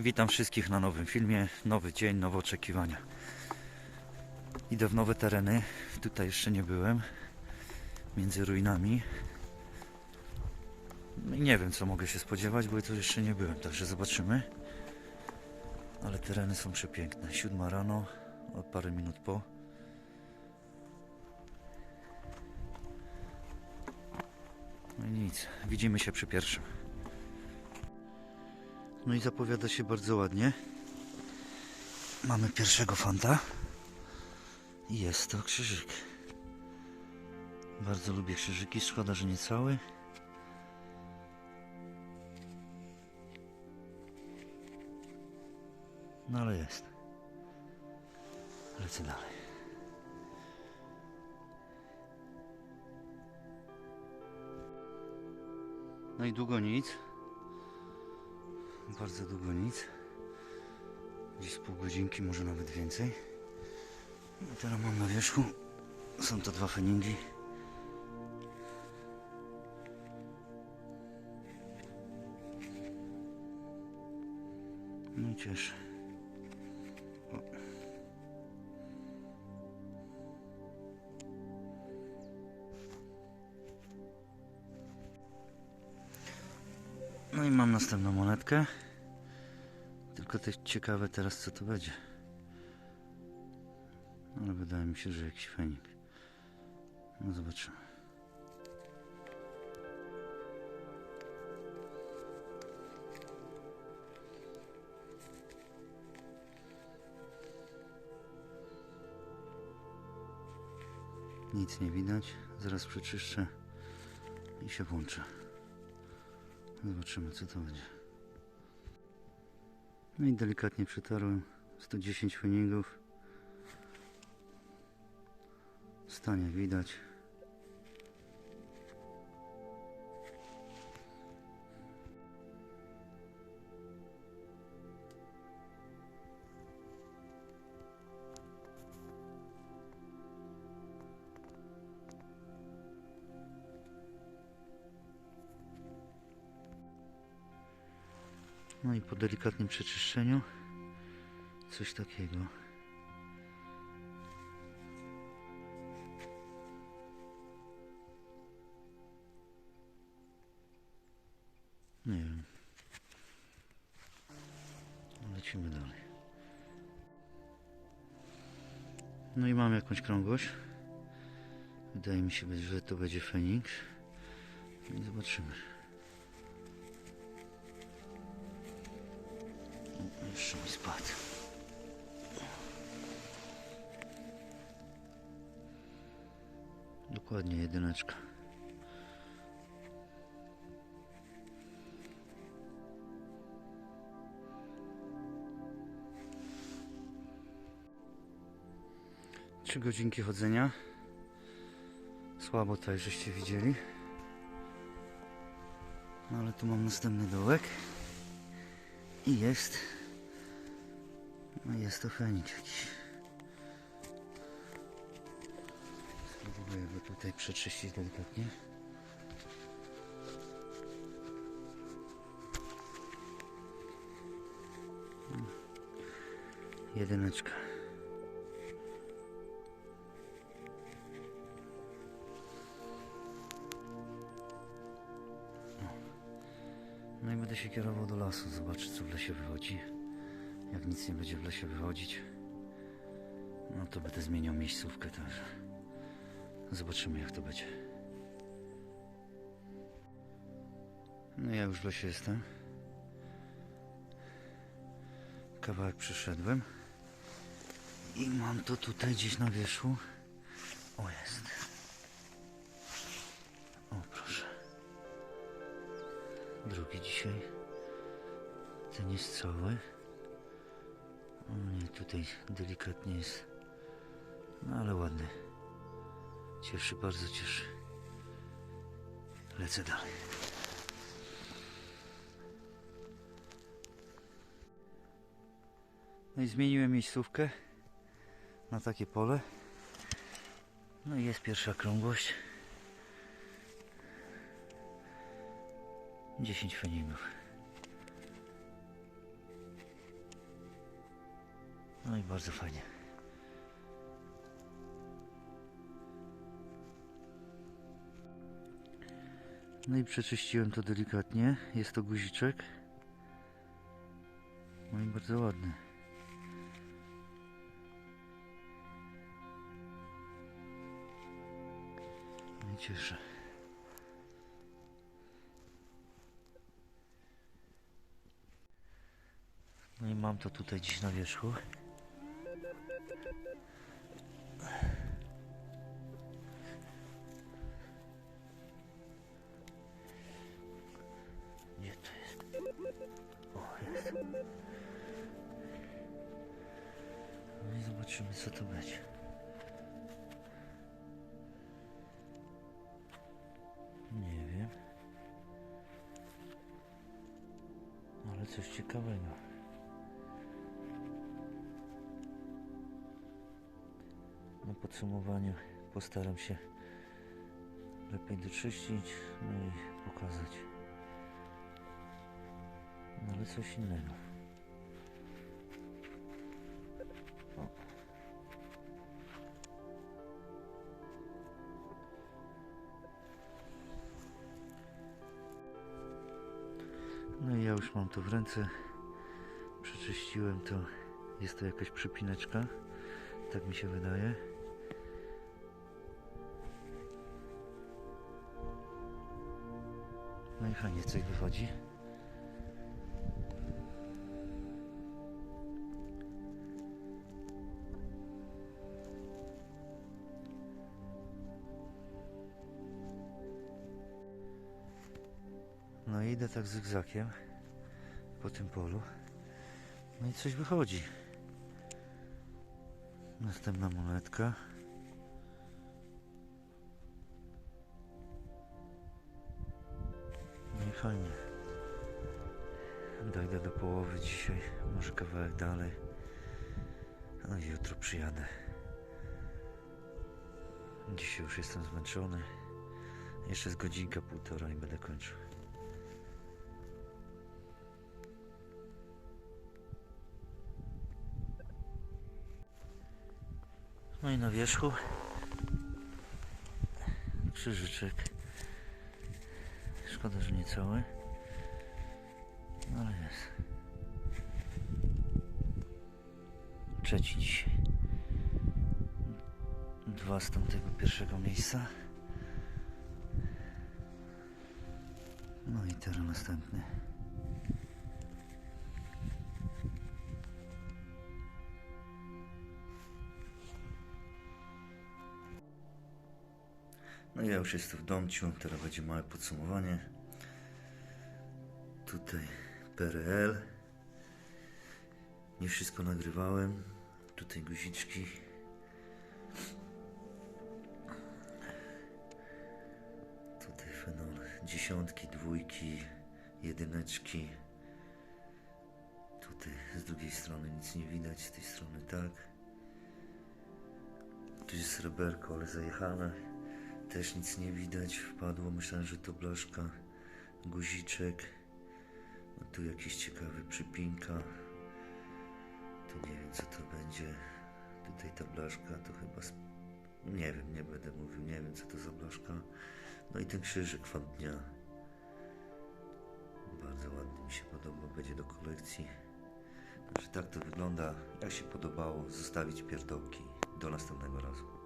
i witam wszystkich na nowym filmie. Nowy dzień, nowe oczekiwania. Idę w nowe tereny. Tutaj jeszcze nie byłem. Między ruinami. No i nie wiem co mogę się spodziewać, bo tu jeszcze nie byłem, także zobaczymy. Ale tereny są przepiękne. Siódma rano, o parę minut po. No i nic, widzimy się przy pierwszym. No i zapowiada się bardzo ładnie. Mamy pierwszego fanta. I jest to krzyżyk. Bardzo lubię krzyżyki, szkoda, że nie cały. No ale jest. Lecę dalej. No i długo nic. Bardzo długo nic. Gdzieś z pół godzinki, może nawet więcej. No teraz mam na wierzchu. Są to dwa feningi. No i cieszę. No i mam następną monetkę. Tylko też ciekawe teraz co to będzie. Ale wydaje mi się, że jakiś fenik. No zobaczymy. Nic nie widać. Zaraz przeczyszczę i się włączę. Zobaczymy co to będzie. No i delikatnie przetarłem 110 feningów. Stanie widać. No i po delikatnym przeczyszczeniu coś takiego. Nie wiem. Lecimy dalej. No i mam jakąś krągłość. Wydaje mi się, że to będzie Feniks. I zobaczymy. Jeszcze mi spadł. Dokładnie jedyneczka. Trzy godzinki chodzenia. Słabo tutaj żeście widzieli. No ale tu mam następny dołek. I jest. No jest to fenik jakiś. Spróbuję go tutaj przeczyścić delikatnie. Jedyneczka. No i będę się kierował do lasu, zobaczyć co w lesie wychodzi. Jak nic nie będzie w lesie wychodzić, no to będę zmieniał miejscówkę także. Zobaczymy jak to będzie. No ja już w lesie jestem. Kawałek przyszedłem. I mam to tutaj gdzieś na wierzchu. O jest. O proszę. Drugi dzisiaj. Ten jest cały. Nie, tutaj delikatnie jest. No ale ładny. Cieszy, bardzo cieszy. Lecę dalej. No i zmieniłem miejscówkę na takie pole. No i jest pierwsza krągłość. 10 fenigów. No i bardzo fajnie. No i przeczyściłem to delikatnie. Jest to guziczek. No i bardzo ładny. Mnie cieszy. No i mam to tutaj dziś na wierzchu. Zobaczymy co to będzie. Nie wiem. Ale coś ciekawego. Na podsumowaniu postaram się lepiej doczyścić, no i pokazać. No ale coś innego. Już mam to w ręce. Przeczyściłem to. Jest to jakaś przypineczka. Tak mi się wydaje. No i fajnie coś wychodzi. No i idę tak zygzakiem po tym polu. No i coś wychodzi. Następna monetka. No i fajnie. Dojdę do połowy dzisiaj, może kawałek dalej. No i jutro przyjadę. Dzisiaj już jestem zmęczony. Jeszcze z godzinka, półtora i będę kończył. No i na wierzchu krzyżyczek. Szkoda, że nie cały. Ale jest. Trzeci dzisiaj. Dwa z tamtego pierwszego miejsca. No i teraz następny. No ja już jestem w domciu, teraz będzie małe podsumowanie. Tutaj PRL. Nie wszystko nagrywałem. Tutaj guziczki. Tutaj fenol. Dziesiątki, dwójki, jedyneczki. Tutaj z drugiej strony nic nie widać, z tej strony tak. Tu jest sreberko, ale zajechane. Też nic nie widać, wpadło. Myślałem, że to blaszka, guziczek. No tu jakiś ciekawy przypinka. Tu nie wiem co to będzie. Tutaj ta blaszka to chyba. Nie wiem, nie będę mówił, nie wiem co to za blaszka. No i ten krzyżyk fan dnia. Bardzo ładny mi się podoba, będzie do kolekcji. Także tak to wygląda. Jak się podobało, zostawić pierdołki. Do następnego razu.